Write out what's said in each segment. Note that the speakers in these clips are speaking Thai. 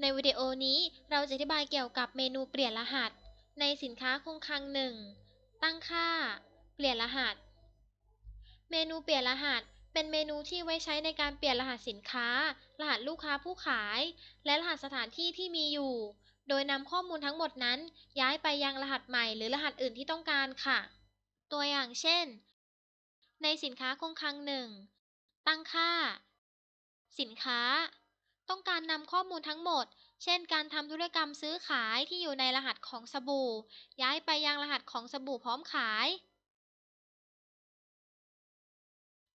ในวิดีโอนี้เราจะอธิบายเกี่ยวกับเมนูเปลี่ยนรหัส ในสินค้าคงคลังหนึ่งตั้งค่า เปลี่ยนรหัส เมนูเปลี่ยนรหัส เป็นเมนูที่ไว้ใช้ในการเปลี่ยนรหัสสินค้า รหัสลูกค้าผู้ขาย และรหัสสถานที่ที่มีอยู่ โดยนำข้อมูลทั้งหมดนั้น ย้ายไปยังรหัสใหม่หรือรหัสอื่นที่ต้องการค่ะ ตัวอย่างเช่น ในสินค้าคงคลังหนึ่งตั้งค่า สินค้า ต้องการนำข้อมูลทั้งหมด เช่น การทำธุรกรรมซื้อขายที่อยู่ในรหัสของสบู่ ย้ายไปยังรหัสของสบู่พร้อมขาย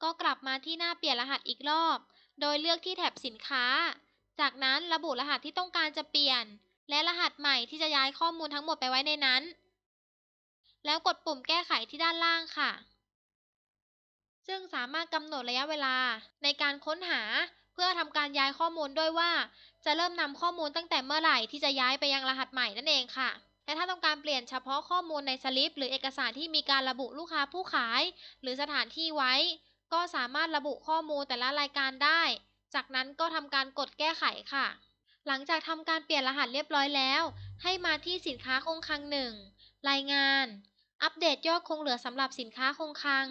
ก็กลับมาที่หน้าเปลี่ยนรหัสอีกรอบ โดยเลือกที่แถบสินค้า จากนั้นระบุรหัสที่ต้องการจะเปลี่ยน และรหัสใหม่ที่จะย้ายข้อมูลทั้งหมดไปไว้ในนั้น แล้วกดปุ่มแก้ไขที่ด้านล่างค่ะซึ่งสามารถกำหนดระยะเวลาในการค้นหาเพื่อทำ การย้ายข้อมูลด้วยว่า จะเริ่มนำข้อมูลตั้งแต่เมื่อไหร่ที่จะย้ายไปยังรหัสใหม่นั่นเองค่ะและถ้าต้องการเปลี่ยนเฉพาะข้อมูลในสลิป หรือเอกสารที่มีการระบุลูกค้าผู้ขาย หรือสถานที่ไว้ ก็สามารถระบุข้อมูลแต่ละรายการได้ จากนั้นก็ทำการกดแก้ไขค่ะ หลังจากทำการเปลี่ยนรหัสเรียบร้อยแล้ว ให้มาที่สินค้าคงคลังหนึ่งรายงาน อัปเดตยอดคงเหลือสำหรับสินค้าคงคลัง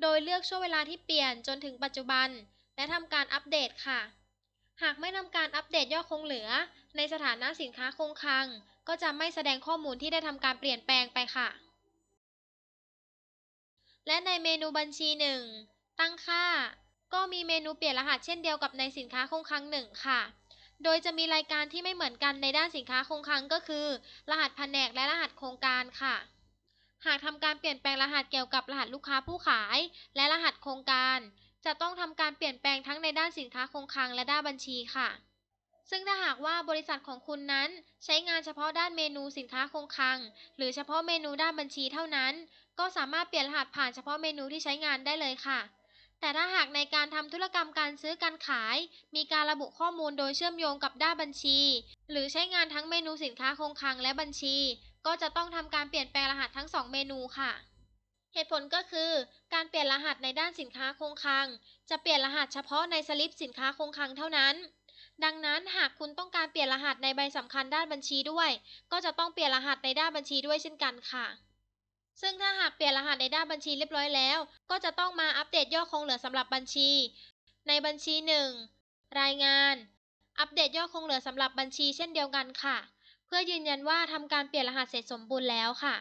โดยเลือกช่วงเวลาที่เปลี่ยนจนถึงปัจจุบัน และทำการอัปเดตค่ะ หากไม่ทำการอัปเดตยอดคงเหลือ ในสถานะสินค้าคงคลัง ก็จะไม่แสดงข้อมูลที่ได้ทำการเปลี่ยนแปลงไปค่ะ และในเมนูบัญชีหนึ่งตั้งค่า ก็มีเมนูเปลี่ยนรหัสเช่นเดียวกับในสินค้าคงคลังหนึ่งค่ะ โดยจะมีรายการที่ไม่เหมือนกันในด้านสินค้าคงคลังก็คือ รหัสแผนกและรหัสโครงการค่ะ หากทำการเปลี่ยนแปลงรหัสเกี่ยวกับรหัสลูกค้าผู้ขาย และรหัสโครงการ จะต้องทำการเปลี่ยนแปลงทั้งในด้านสินค้าคงคลังและด้านบัญชีค่ะ ซึ่งถ้าหากว่าบริษัทของคุณนั้นใช้งานเฉพาะด้านเมนูสินค้าคงคลัง หรือเฉพาะเมนูด้านบัญชีเท่านั้น ก็สามารถเปลี่ยนรหัสผ่านเฉพาะเมนูที่ใช้งานได้เลยค่ะ แต่ถ้าหากในการทำธุรกรรมการซื้อการขาย มีการระบุข้อมูลโดยเชื่อมโยงกับด้านบัญชี หรือใช้งานทั้งเมนูสินค้าคงคลังและบัญชี ก็จะต้องทำการเปลี่ยนแปลงรหัสทั้งสองเมนูค่ะ เหตุผลก็คือการเปลี่ยนรหัสในด้านสินค้าคงคลัง จะเปลี่ยนรหัสเฉพาะในสลิปสินค้าคงคลังเท่านั้น ดังนั้นหากคุณต้องการเปลี่ยนรหัสในใบสำคัญด้านบัญชีด้วย ก็จะต้องเปลี่ยนรหัสในด้านบัญชีด้วยเช่นกันค่ะ ซึ่งถ้าหากเปลี่ยนรหัสในด้านบัญชีเรียบร้อยแล้ว ก็จะต้องมาอัปเดตยอดคงเหลือสำหรับบัญชี ในบัญชี 1 รายงาน อัปเดตยอดคงเหลือสำหรับบัญชีเช่นเดียวกันค่ะ เพื่อยืนยันว่าทำการเปลี่ยนรหัสเสร็จสมบูรณ์แล้วค่ะ